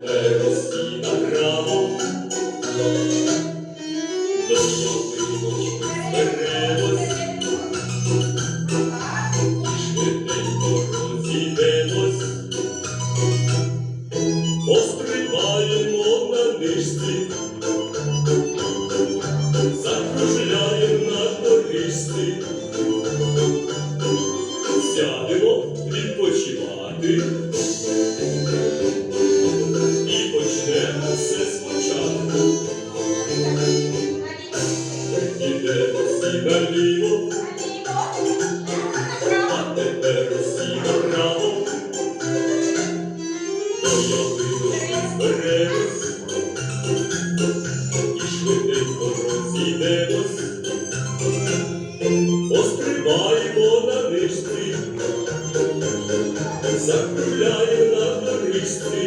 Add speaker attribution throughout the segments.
Speaker 1: Росі направо, до ялиночки зберемось, швиденько розійдемось, пострибаємо на нишці, Всі наліво, а тепер усі направо. До ялиночки зберемось і швиденько розійдемось. Пострибаємо на нишці, закругляємо на доріжці.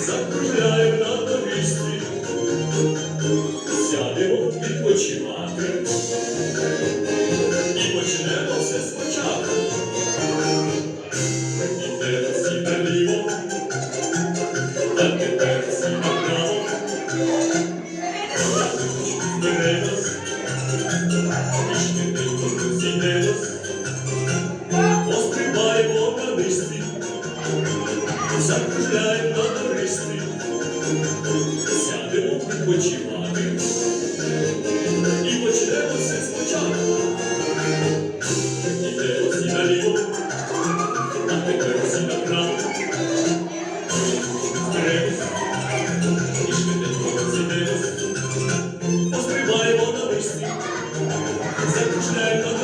Speaker 1: Закружляємо на доріжці. Сядемо відпочивати закружляємо на туристи, Сядемо відпочивати. Schnell, das